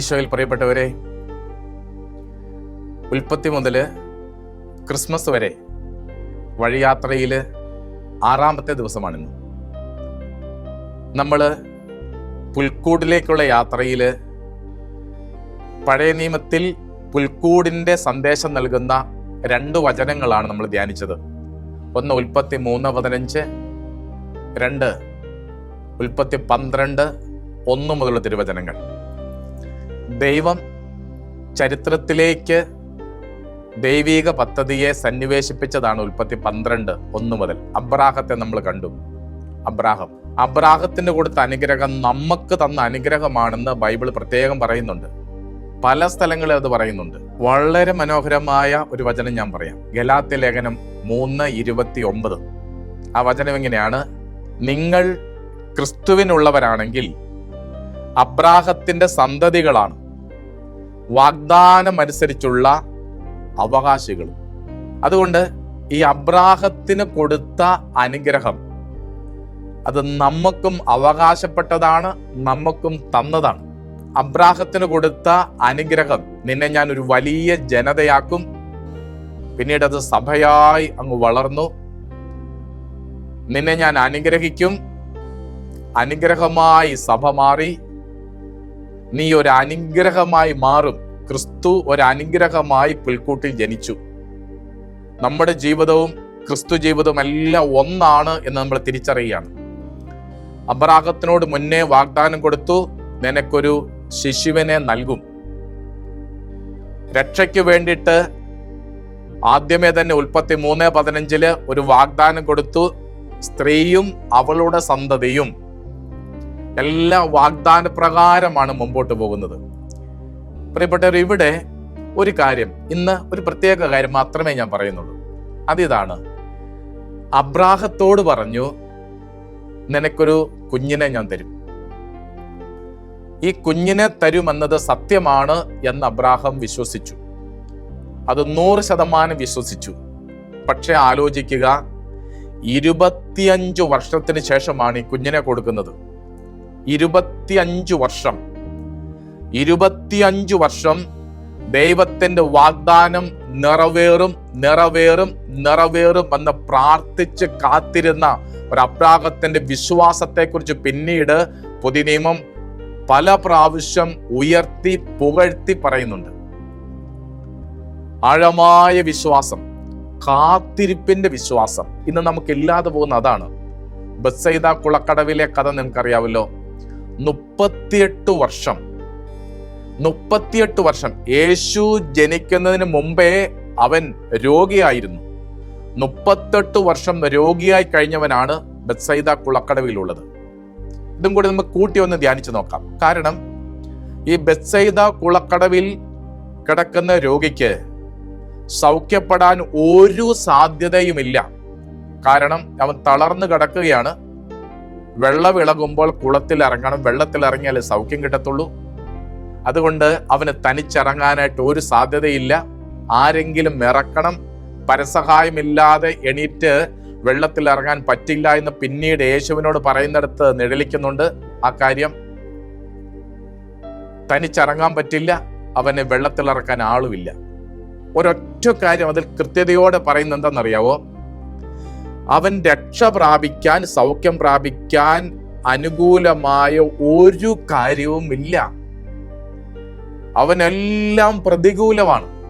ഈശോയിൽ പ്രിയപ്പെട്ടവരെ ഉൽപ്പത്തി മുതൽ ക്രിസ്മസ് വരെ വഴിയാത്രയിൽ ആറാമത്തെ ദിവസമാണിന്ന്. നമ്മൾ പുൽക്കൂടിലേക്കുള്ള യാത്രയിൽ പഴയ നിയമത്തിൽ പുൽക്കൂടിന്റെ സന്ദേശം നൽകുന്ന രണ്ട് വചനങ്ങളാണ് നമ്മൾ ധ്യാനിച്ചത്. ഒന്ന് ഉൽപ്പത്തി മൂന്ന് പതിനഞ്ച് രണ്ട് ഉൽപ്പത്തി പന്ത്രണ്ട് ഒന്ന് മുതലുള്ള തിരുവചനങ്ങൾ. ദൈവം ചരിത്രത്തിലേക്ക് ദൈവീക പദ്ധതിയെ സന്നിവേശിപ്പിച്ചതാണ് ഉൽപ്പത്തി പന്ത്രണ്ട് ഒന്ന് മുതൽ. അബ്രാഹത്തെ നമ്മൾ കണ്ടു. അബ്രാഹം. അബ്രാഹത്തിന് കൊടുത്ത അനുഗ്രഹം നമുക്ക് തന്ന അനുഗ്രഹമാണെന്ന് ബൈബിൾ പ്രത്യേകം പറയുന്നുണ്ട്. പല സ്ഥലങ്ങളിൽ അത് പറയുന്നുണ്ട്. വളരെ മനോഹരമായ ഒരു വചനം ഞാൻ പറയാം. ഗലാത്തി ലേഖനം മൂന്ന് ഇരുപത്തി ഒമ്പത്. ആ വചനം എങ്ങനെയാണ്? നിങ്ങൾ ക്രിസ്തുവിനുള്ളവരാണെങ്കിൽ അബ്രാഹത്തിന്റെ സന്തതികളാണ്. വാഗ്ദാനമനുസരിച്ചുള്ള അവകാശികൾ. അതുകൊണ്ട് ഈ അബ്രാഹത്തിന് കൊടുത്ത അനുഗ്രഹം അത് നമുക്കും അവകാശപ്പെട്ടതാണ് നമുക്കും തന്നതാണ്. അബ്രാഹത്തിന് കൊടുത്ത അനുഗ്രഹം നിന്നെ ഞാൻ ഒരു വലിയ ജനതയാക്കും. പിന്നീട് അത് സഭയായി അങ്ങ് വളർന്നു. നിന്നെ ഞാൻ അനുഗ്രഹിക്കും. അനുഗ്രഹമായി സഭ മാറി. നീ ഒരു അനുഗ്രഹമായി മാറും. ക്രിസ്തു ഒരു അനുഗ്രഹമായി പുൽക്കൂട്ടിൽ ജനിച്ചു. നമ്മുടെ ജീവിതവും ക്രിസ്തു ജീവിതവും എല്ലാം ഒന്നാണ് എന്ന് നമ്മൾ തിരിച്ചറിയുകയാണ്. അബ്രാഹത്തിനോട് മുന്നേ വാഗ്ദാനം കൊടുത്തു നിനക്കൊരു ശിശുവിനെ നൽകും. രക്ഷയ്ക്ക് വേണ്ടിയിട്ട് ആദ്യമേ തന്നെ ഉൽപ്പത്തി മൂന്ന് പതിനഞ്ചിൽ ഒരു വാഗ്ദാനം കൊടുത്തു. സ്ത്രീയും അവളുടെ സന്തതിയും എല്ലാ വാഗ്ദാന പ്രകാരമാണ് മുമ്പോട്ട് പോകുന്നത്. പ്രിയപ്പെട്ടവർ ഇവിടെ ഒരു കാര്യം ഇന്ന് ഒരു പ്രത്യേക കാര്യം മാത്രമേ ഞാൻ പറയുന്നുള്ളൂ. അതിതാണ് അബ്രാഹത്തോട് പറഞ്ഞു നിനക്കൊരു കുഞ്ഞിനെ ഞാൻ തരും. ഈ കുഞ്ഞിനെ തരുമെന്നത് സത്യമാണ് എന്ന് അബ്രാഹം വിശ്വസിച്ചു. അത് നൂറ് ശതമാനം വിശ്വസിച്ചു. പക്ഷെ ആലോചിക്കുക ഇരുപത്തിയഞ്ചു വർഷത്തിന് ശേഷമാണ് ഈ കുഞ്ഞിനെ കൊടുക്കുന്നത്. ഇരുപത്തിയഞ്ചു വർഷം. ഇരുപത്തിയഞ്ചു വർഷം ദൈവത്തിന്റെ വാഗ്ദാനം നിറവേറും നിറവേറും നിറവേറും എന്ന് പ്രാർത്ഥിച്ച് കാത്തിരുന്ന ഒരു അബ്രാഹത്തിന്റെ വിശ്വാസത്തെക്കുറിച്ച് പിന്നീട് പുതിയ നിയമം പല പ്രാവശ്യം ഉയർത്തി പുകഴ്ത്തി പറയുന്നുണ്ട്. ആഴമായ വിശ്വാസം കാത്തിരിപ്പിന്റെ വിശ്വാസം ഇന്ന് നമുക്ക് ഇല്ലാതെ പോകുന്ന അതാണ്. ബസ്സൈദ കുളക്കടവിലെ കഥ നിങ്ങൾക്കറിയാവല്ലോ മുപ്പത്തിയെട്ട് വർഷം. മുപ്പത്തിയെട്ട് വർഷം. യേശു ജനിക്കുന്നതിന് മുമ്പേ അവൻ രോഗിയായിരുന്നു. മുപ്പത്തെട്ട് വർഷം രോഗിയായി കഴിഞ്ഞവനാണ് ബത്സൈദ കുളക്കടവിലുള്ളത്. ഇതും കൂടി നമുക്ക് കൂട്ടി ഒന്ന് ധ്യാനിച്ചു നോക്കാം. കാരണം ഈ ബത്സൈദ കുളക്കടവിൽ കിടക്കുന്ന രോഗിക്ക് സൗഖ്യപ്പെടാൻ ഒരു സാധ്യതയുമില്ല. കാരണം അവൻ തളർന്നു കിടക്കുകയാണ്. വെള്ളം ഇളകുമ്പോൾ കുളത്തിൽ ഇറങ്ങണം വെള്ളത്തിൽ ഇറങ്ങിയാലേ സൗഖ്യം കിട്ടത്തുള്ളൂ. അതുകൊണ്ട് അവന് തനിച്ചിറങ്ങാനായിട്ട് ഒരു സാധ്യതയില്ല. ആരെങ്കിലും ഇറക്കണം പരസഹായമില്ലാതെ എണീറ്റ് വെള്ളത്തിൽ ഇറങ്ങാൻ പറ്റില്ല എന്ന് പിന്നീട് യേശുവിനോട് പറയുന്നിടത്ത് നിഴലിക്കുന്നുണ്ട് ആ കാര്യം. തനിച്ചിറങ്ങാൻ പറ്റില്ല അവന് വെള്ളത്തിൽ ഇറക്കാൻ ആളുമില്ല. ഒരൊറ്റ കാര്യം അതിൽ കൃത്യതയോടെ പറയുന്നത് എന്താണെന്നറിയാവോ അവൻ രക്ഷ പ്രാപിക്കാൻ സൗഖ്യം പ്രാപിക്കാൻ അനുകൂലമായ ഒരു കാര്യവും ഇല്ല. അവനെല്ലാം പ്രതികൂലമാണ്.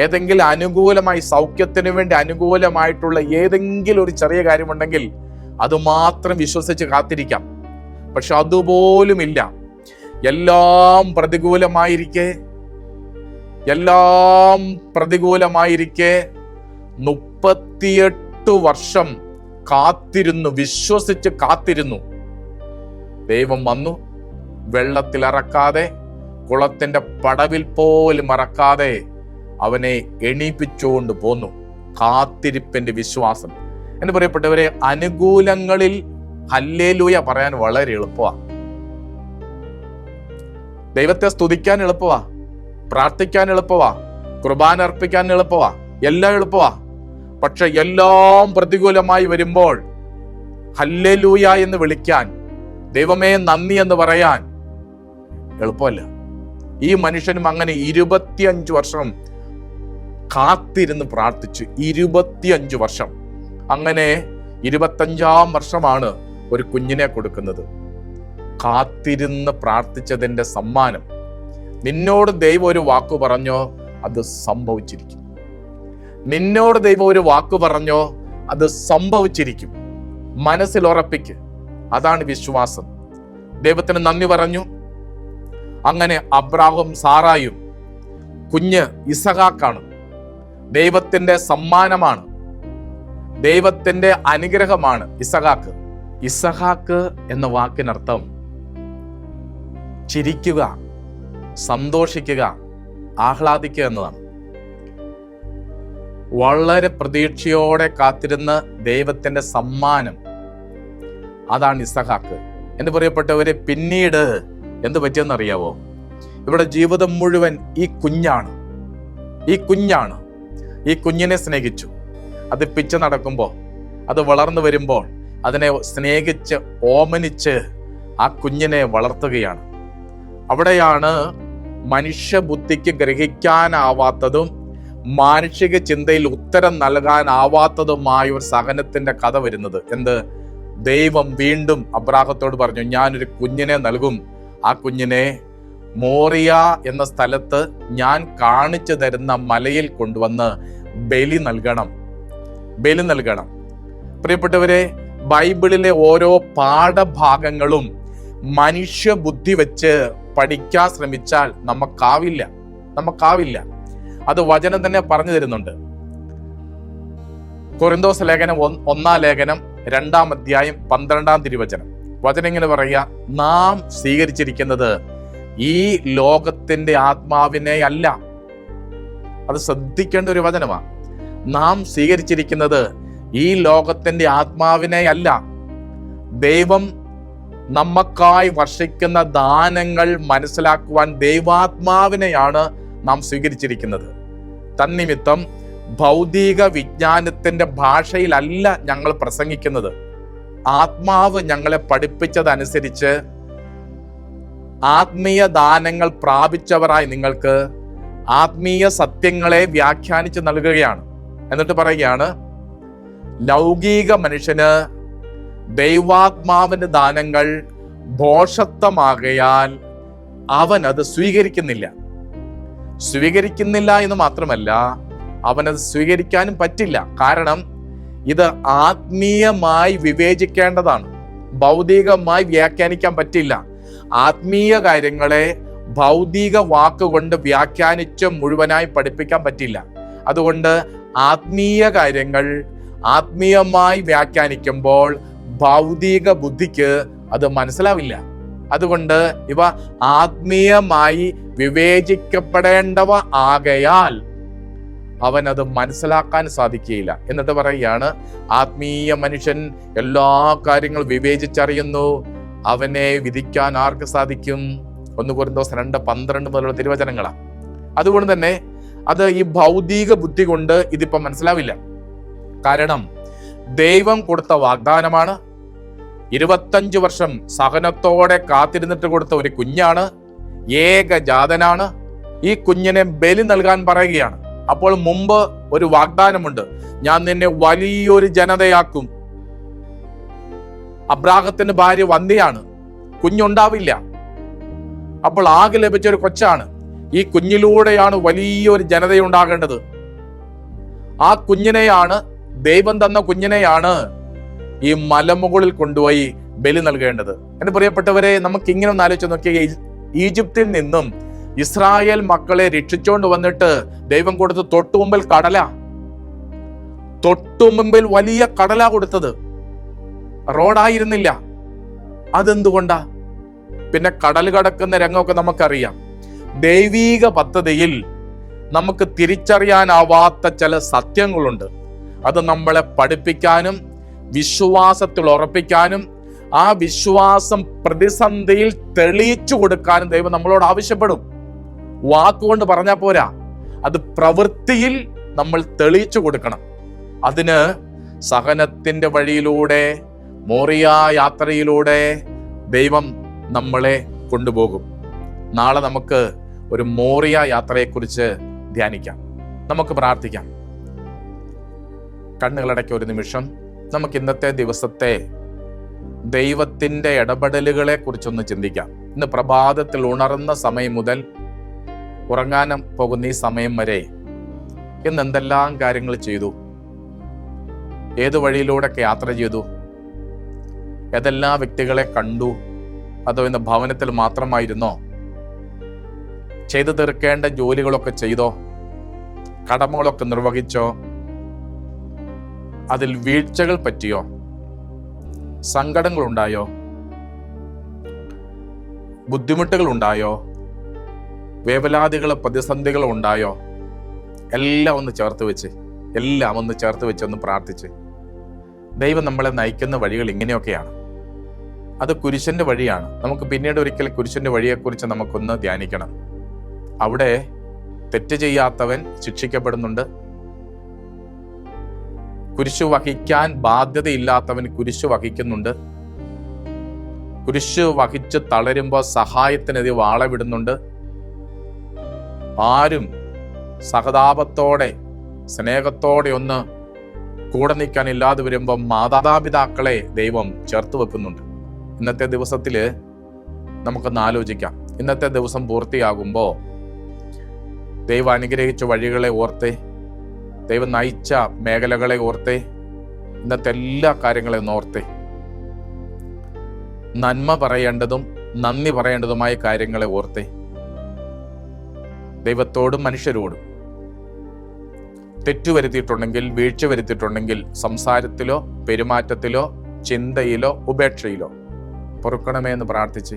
ഏതെങ്കിലും അനുകൂലമായി സൗഖ്യത്തിന് വേണ്ടി അനുകൂലമായിട്ടുള്ള ഏതെങ്കിലും ഒരു ചെറിയ കാര്യമുണ്ടെങ്കിൽ അത് മാത്രം വിശ്വസിച്ച് കാത്തിരിക്കാം. പക്ഷെ അതുപോലുമില്ല. എല്ലാം പ്രതികൂലമായിരിക്കെ എല്ലാം പ്രതികൂലമായിരിക്കെ. മുപ്പത്തിയെട്ട് വർഷം കാത്തിരുന്നു വിശ്വസിച്ച് കാത്തിരുന്നു. ദൈവം വന്നു. വെള്ളത്തിലിറക്കാതെ കുളത്തിന്റെ പടവിൽ പോലും മറക്കാതെ അവനെ എണീപ്പിച്ചുകൊണ്ട് പോന്നു. കാത്തിരിപ്പിന്റെ വിശ്വാസം. എന്ന് പറയപ്പെട്ടവരെ അനുകൂലങ്ങളിൽ ഹല്ലേലൂയ പറയാൻ വളരെ എളുപ്പമാണ് ദൈവത്തെ സ്തുതിക്കാൻ എളുപ്പമാ പ്രാർത്ഥിക്കാൻ എളുപ്പമാ കുർബാന അർപ്പിക്കാൻ എളുപ്പമാ എല്ലാം എളുപ്പമാ പക്ഷെ എല്ലാം പ്രതികൂലമായി വരുമ്പോൾ ഹല്ലേലൂയ എന്ന് വിളിക്കാൻ ദൈവമേ നന്ദി എന്ന് പറയാൻ എളുപ്പമല്ല. ഈ മനുഷ്യനും അങ്ങനെ ഇരുപത്തിയഞ്ച് വർഷം കാത്തിരുന്ന് പ്രാർത്ഥിച്ചു ഇരുപത്തിയഞ്ച് വർഷം. അങ്ങനെ ഇരുപത്തഞ്ചാം വർഷമാണ് ഒരു കുഞ്ഞിനെ കൊടുക്കുന്നത്. കാത്തിരുന്ന് പ്രാർത്ഥിച്ചതിന്റെ സമ്മാനം. നിന്നോട് ദൈവം ഒരു വാക്കു പറഞ്ഞോ അത് സംഭവിച്ചിരിക്കും. നിന്നോട് ദൈവം ഒരു വാക്കു പറഞ്ഞോ അത് സംഭവിച്ചിരിക്കും. മനസ്സിൽ ഉറപ്പിക്ക്. അതാണ് വിശ്വാസം. ദൈവത്തിന് നന്ദി പറഞ്ഞു. അങ്ങനെ അബ്രാഹും സാറായും കുഞ്ഞ് ഇസഹാക്കാണ്. ദൈവത്തിന്റെ സമ്മാനമാണ്. ദൈവത്തിന്റെ അനുഗ്രഹമാണ് ഇസഹാക്ക്. ഇസഹാക്ക് എന്ന വാക്കിനർത്ഥം ചിരിക്കുക സന്തോഷിക്കുക ആഹ്ലാദിക്കുക എന്നതാണ്. വളരെ പ്രതീക്ഷയോടെ കാത്തിരുന്ന ദൈവത്തിന്റെ സമ്മാനം. അതാണ് ഇസഹാക്ക്. എന്ന് പറയപ്പെട്ടവരെ പിന്നീട് എന്ത് പറ്റിയെന്ന് അറിയാവോ ഇവിടെ ജീവിതം മുഴുവൻ ഈ കുഞ്ഞാണ്. ഈ കുഞ്ഞാണ്. ഈ കുഞ്ഞിനെ സ്നേഹിച്ചു. അത് പിച്ച നടക്കുമ്പോൾ അത് വളർന്നു വരുമ്പോൾ അതിനെ സ്നേഹിച്ച് ഓമനിച്ച് ആ കുഞ്ഞിനെ വളർത്തുകയാണ്. അവിടെയാണ് മനുഷ്യബുദ്ധിക്ക് ഗ്രഹിക്കാനാവാത്തതും മാനുഷിക ചിന്തയിൽ ഉത്തരം നൽകാനാവാത്തതുമായ ഒരു സഹനത്തിന്റെ കഥ വരുന്നത്. എന്ത്? ദൈവം വീണ്ടും അബ്രാഹത്തോട് പറഞ്ഞു ഞാനൊരു കുഞ്ഞിനെ നൽകും. ആ കുഞ്ഞിനെ മോറിയ എന്ന സ്ഥലത്ത് ഞാൻ കാണിച്ചു തരുന്ന മലയിൽ കൊണ്ടുവന്ന് ബലി നൽകണം. ബലി നൽകണം. പ്രിയപ്പെട്ടവരെ ബൈബിളിലെ ഓരോ പാഠഭാഗങ്ങളും മനുഷ്യ ബുദ്ധി വെച്ച് പഠിക്കാൻ ശ്രമിച്ചാൽ നമുക്കാവില്ല. നമുക്കാവില്ല. അത് വചനം തന്നെ പറഞ്ഞു തരുന്നുണ്ട്. കൊറിന്തോസ് ലേഖനം ഒന്ന്- ലേഖനം രണ്ടാം അധ്യായം പന്ത്രണ്ടാം തിരുവചനം. വചനം ഇങ്ങനെ പറയുക നാം സ്വീകരിച്ചിരിക്കുന്നത് ഈ ലോകത്തിന്റെ ആത്മാവിനെ അല്ല. അത് ശ്രദ്ധിക്കേണ്ട ഒരു വചനമാണ് നാം സ്വീകരിച്ചിരിക്കുന്നത് ഈ ലോകത്തിന്റെ ആത്മാവിനെ അല്ല. ദൈവം നമ്മക്കായി വർഷിക്കുന്ന ദാനങ്ങൾ മനസ്സിലാക്കുവാൻ ദൈവാത്മാവിനെയാണ് നാം സ്വീകരിച്ചിരിക്കുന്നത്. തന്നിമിത്തം ഭൗതിക വിജ്ഞാനത്തിന്റെ ഭാഷയിലല്ല ഞങ്ങൾ പ്രസംഗിക്കുന്നത്. ആത്മാവ് ഞങ്ങളെ പഠിപ്പിച്ചതനുസരിച്ച് ആത്മീയ ദാനങ്ങൾ പ്രാപിച്ചവരായി നിങ്ങൾക്ക് ആത്മീയ സത്യങ്ങളെ വ്യാഖ്യാനിച്ച് നൽകുകയാണ്. എന്നിട്ട് പറയുകയാണ് ലൗകിക മനുഷ്യന് ദൈവാത്മാവിന്റെ ദാനങ്ങൾ ഭോഷത്വമാകയാൽ അവൻ അത് സ്വീകരിക്കുന്നില്ല. സ്വീകരിക്കുന്നില്ല എന്ന് മാത്രമല്ല അവനത് സ്വീകരിക്കാനും പറ്റില്ല. കാരണം ഇത് ആത്മീയമായി വിവേചിക്കേണ്ടതാണ്. ഭൗതികമായി വ്യാഖ്യാനിക്കാൻ പറ്റില്ല. ആത്മീയ കാര്യങ്ങളെ ഭൗതിക വാക്കുകൊണ്ട് വ്യാഖ്യാനിച്ച് മുഴുവനായി പഠിപ്പിക്കാൻ പറ്റില്ല. അതുകൊണ്ട് ആത്മീയ കാര്യങ്ങൾ ആത്മീയമായി വ്യാഖ്യാനിക്കുമ്പോൾ ഭൗതിക ബുദ്ധിക്ക് അത് മനസ്സിലാവില്ല. അതുകൊണ്ട് ഇവ ആത്മീയമായി വിവേചിക്കപ്പെടേണ്ടവ ആകയാൽ അവൻ അത് മനസ്സിലാക്കാൻ സാധിക്കുകയില്ല. എന്നിട്ട് പറയുകയാണ് ആത്മീയ മനുഷ്യൻ എല്ലാ കാര്യങ്ങളും വിവേചിച്ചറിയുന്നു. അവനെ വിധിക്കാൻ ആർക്ക് സാധിക്കും? ഒന്ന് കുറിന്തോസ് രണ്ട് പന്ത്രണ്ട് മുതലുള്ള തിരുവചനങ്ങളാണ് അതുകൊണ്ട് തന്നെ അത് ഈ ഭൗതിക ബുദ്ധി കൊണ്ട് ഇതിപ്പോ മനസ്സിലാവില്ല. കാരണം ദൈവം കൊടുത്ത വാഗ്ദാനമാണ് ഇരുപത്തഞ്ച് വർഷം സഹനത്തോടെ കാത്തിരുന്നിട്ട് കൊടുത്ത ഒരു കുഞ്ഞാണ് ഏകജാതനാണ് ഈ കുഞ്ഞിനെ ബലി നൽകാൻ പറയുകയാണ്. അപ്പോൾ മുമ്പ് ഒരു വാഗ്ദാനമുണ്ട്. ഞാൻ നിന്നെ വലിയൊരു ജനതയാക്കും. അബ്രാഹത്തിന്റെ ഭാര്യ വന്ധ്യയാണ് കുഞ്ഞുണ്ടാവില്ല. അപ്പോൾ ആകെ ലഭിച്ച ഒരു കൊച്ചാണ്. ഈ കുഞ്ഞിലൂടെയാണ് വലിയൊരു ജനതയുണ്ടാകേണ്ടത്. ആ കുഞ്ഞിനെയാണ് ദൈവം തന്ന കുഞ്ഞിനെയാണ് ഈ മലമുകളിൽ കൊണ്ടുപോയി ബലി നൽകേണ്ടത്. എന്റെ പ്രിയപ്പെട്ടവരെ നമുക്ക് ഇങ്ങനെ ഒന്ന് ആലോചിച്ച് നോക്കിയ ഈജിപ്തിൽ നിന്നും ഇസ്രായേൽ മക്കളെ രക്ഷിച്ചുകൊണ്ട് വന്നിട്ട് ദൈവം കൊടുത്ത് തൊട്ടുമുമ്പിൽ കടല. തൊട്ടുമുമ്പിൽ വലിയ കടല കൊടുത്തത്. റോഡായിരുന്നില്ല. അതെന്തുകൊണ്ടാ? പിന്നെ കടൽ കടക്കുന്ന രംഗമൊക്കെ നമുക്കറിയാം. ദൈവീക പദ്ധതിയിൽ നമുക്ക് തിരിച്ചറിയാനാവാത്ത ചില സത്യങ്ങളുണ്ട്. അത് നമ്മളെ പഠിപ്പിക്കാനും വിശ്വാസത്തിൽ ഉറപ്പിക്കാനും ആ വിശ്വാസം പ്രതിസന്ധിയിൽ തെളിയിച്ചു കൊടുക്കാനും ദൈവം നമ്മളോട് ആവശ്യപ്പെടും. വാക്കുകൊണ്ട് പറഞ്ഞാൽ പോരാ. അത് പ്രവൃത്തിയിൽ നമ്മൾ തെളിയിച്ചു കൊടുക്കണം. അതിന് സഹനത്തിന്റെ വഴിയിലൂടെ മോറിയ യാത്രയിലൂടെ ദൈവം നമ്മളെ കൊണ്ടുപോകും. നാളെ നമുക്ക് ഒരു മോറിയ യാത്രയെക്കുറിച്ച് ധ്യാനിക്കാം. നമുക്ക് പ്രാർത്ഥിക്കാം. കണ്ണുകളടയ്ക്ക ഒരു നിമിഷം നമുക്ക് ഇന്നത്തെ ദിവസത്തെ ദൈവത്തിന്റെ ഇടപെടലുകളെ കുറിച്ചൊന്ന് ചിന്തിക്കാം. ഇന്ന് പ്രഭാതത്തിൽ ഉണർന്ന സമയം മുതൽ ഉറങ്ങാനും പോകുന്ന ഈ സമയം വരെ ഇന്ന് എന്തെല്ലാം കാര്യങ്ങൾ ചെയ്തു? ഏത് വഴിയിലൂടെയൊക്കെ യാത്ര ചെയ്തു? ഏതെല്ലാം വ്യക്തികളെ കണ്ടു? അതോ ഇന്ന് ഭവനത്തിൽ മാത്രമായിരുന്നോ? ചെയ്തു തീർക്കേണ്ട ജോലികളൊക്കെ ചെയ്തോ? കടമകളൊക്കെ നിർവഹിച്ചോ? അതിൽ വീഴ്ചകൾ പറ്റിയോ? സങ്കടങ്ങളുണ്ടായോ? ബുദ്ധിമുട്ടുകൾ ഉണ്ടായോ വേവലാതികൾ പ്രതിസന്ധികൾ ഉണ്ടായോ? എല്ലാം ഒന്ന് ചേർത്ത് വെച്ച് എല്ലാം ഒന്ന് ചേർത്ത് വെച്ച് ഒന്ന് പ്രാർത്ഥിച്ച്. ദൈവം നമ്മളെ നയിക്കുന്ന വഴികൾ ഇങ്ങനെയൊക്കെയാണ്. അത് കുരിശന്റെ വഴിയാണ്. നമുക്ക് പിന്നീട് ഒരിക്കൽ കുരിശന്റെ വഴിയെക്കുറിച്ച് നമുക്കൊന്ന് ധ്യാനിക്കണം. അവിടെ തെറ്റ് ചെയ്യാത്തവൻ ശിക്ഷിക്കപ്പെടുന്നുണ്ട്. കുരിശു വഹിക്കാൻ ബാധ്യതയില്ലാത്തവൻ കുരിശു വഹിക്കുന്നുണ്ട്. കുരിശു വഹിച്ച് തളരുമ്പോൾ സഹായത്തിനെതിരെ വാളവിടുന്നുണ്ട്. ആരും സഹതാപത്തോടെ സ്നേഹത്തോടെ ഒന്ന് കൂടെ നിൽക്കാൻ ഇല്ലാതെ വരുമ്പോൾ മാതാപിതാക്കളെ ദൈവം ചേർത്ത് വെക്കുന്നുണ്ട്. ഇന്നത്തെ ദിവസത്തിൽ നമുക്കൊന്ന് ആലോചിക്കാം. ഇന്നത്തെ ദിവസം പൂർത്തിയാകുമ്പോൾ ദൈവം അനുഗ്രഹിച്ച വഴികളെ ഓർത്തേ ദൈവം നയിച്ച മേഖലകളെ ഓർത്തേ ഇന്നത്തെ എല്ലാ കാര്യങ്ങളെയും ഓർത്തെ. നന്മ പറയേണ്ടതും നന്ദി പറയേണ്ടതുമായ കാര്യങ്ങളെ ഓർത്തെ. ദൈവത്തോടും മനുഷ്യരോടും തെറ്റു വരുത്തിയിട്ടുണ്ടെങ്കിൽ വീഴ്ച വരുത്തിയിട്ടുണ്ടെങ്കിൽ സംസാരത്തിലോ പെരുമാറ്റത്തിലോ ചിന്തയിലോ ഉപേക്ഷയിലോ പൊറുക്കണമേ എന്ന് പ്രാർത്ഥിച്ച്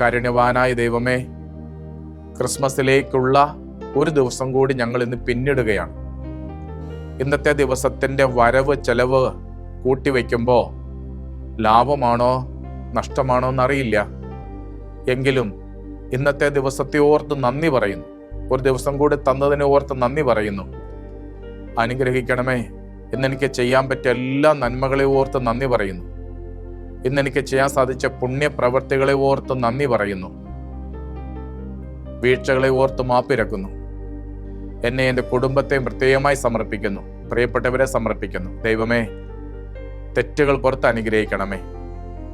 കാരുണ്യവാനായ ദൈവമേ ക്രിസ്മസിലേക്കുള്ള ഒരു ദിവസം കൂടി ഞങ്ങൾ ഇന്ന് പിന്നിടുകയാണ്. ഇന്നത്തെ ദിവസത്തിന്റെ വരവ് ചെലവ് കൂട്ടിവെക്കുമ്പോൾ ലാഭമാണോ നഷ്ടമാണോ എന്നറിയില്ല. എങ്കിലും ഇന്നത്തെ ദിവസത്തെ ഓർത്ത് നന്ദി പറയുന്നു. ഒരു ദിവസം കൂടി തന്നതിനെ ഓർത്ത് നന്ദി പറയുന്നു. അനുഗ്രഹിക്കണമേ. ഇന്നെനിക്ക് ചെയ്യാൻ പറ്റിയ എല്ലാ നന്മകളെ ഓർത്ത് നന്ദി പറയുന്നു. ഇന്നെനിക്ക് ചെയ്യാൻ സാധിച്ച പുണ്യപ്രവർത്തികളെ ഓർത്ത് നന്ദി പറയുന്നു. വീഴ്ചകളെ ഓർത്ത് മാപ്പിരക്കുന്നു എന്നെ എന്റെ കുടുംബത്തെയും പ്രത്യേകമായി സമർപ്പിക്കുന്നു. പ്രിയപ്പെട്ടവരെ സമർപ്പിക്കുന്നു. ദൈവമേ തെറ്റുകൾ പുറത്ത് അനുഗ്രഹിക്കണമേ.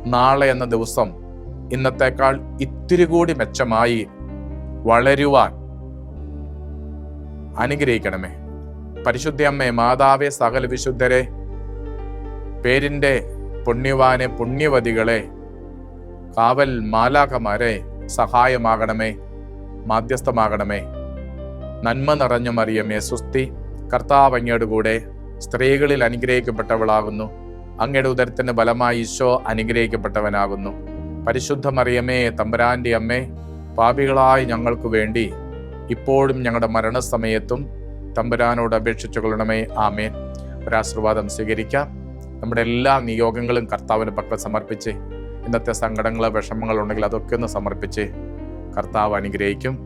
നാളെ എന്ന ദിവസം ഇന്നത്തേക്കാൾ ഇത്തിരി കൂടി മെച്ചമായി വളരുവാൻ അനുഗ്രഹിക്കണമേ. പരിശുദ്ധ അമ്മേ മാതാവേ സകല വിശുദ്ധരെ പേരിന്റെ പുണ്യവാനെ പുണ്യവതികളെ കാവൽ മാലാഖമാരെ സഹായമാകണമേ മാധ്യസ്ഥമാകണമേ. നന്മ നിറഞ്ഞ മറിയമേ സുസ്തി കർത്താവ് അങ്ങയുടെ കൂടെ സ്ത്രീകളിൽ അനുഗ്രഹിക്കപ്പെട്ടവളാകുന്നു. അങ്ങയുടെ ഉദരത്തിന് ബലമായി ഈശോ അനുഗ്രഹിക്കപ്പെട്ടവനാകുന്നു. പരിശുദ്ധ മറിയമേ തമ്പുരാന്റെ അമ്മേ പാപികളായി ഞങ്ങൾക്ക് വേണ്ടി ഇപ്പോഴും ഞങ്ങളുടെ മരണസമയത്തും തമ്പുരാനോട് അപേക്ഷിച്ചു കൊള്ളണമേ ആമേൻ. ഒരാശീർവാദം സ്വീകരിക്കാം. നമ്മുടെ എല്ലാ നിയോഗങ്ങളും കർത്താവിന് പക്കൽ സമർപ്പിച്ച് ഇന്നത്തെ സങ്കടങ്ങൾ വിഷമങ്ങൾ ഉണ്ടെങ്കിൽ അതൊക്കെ ഒന്ന് സമർപ്പിച്ച് കർത്താവ് അനുഗ്രഹിക്കും.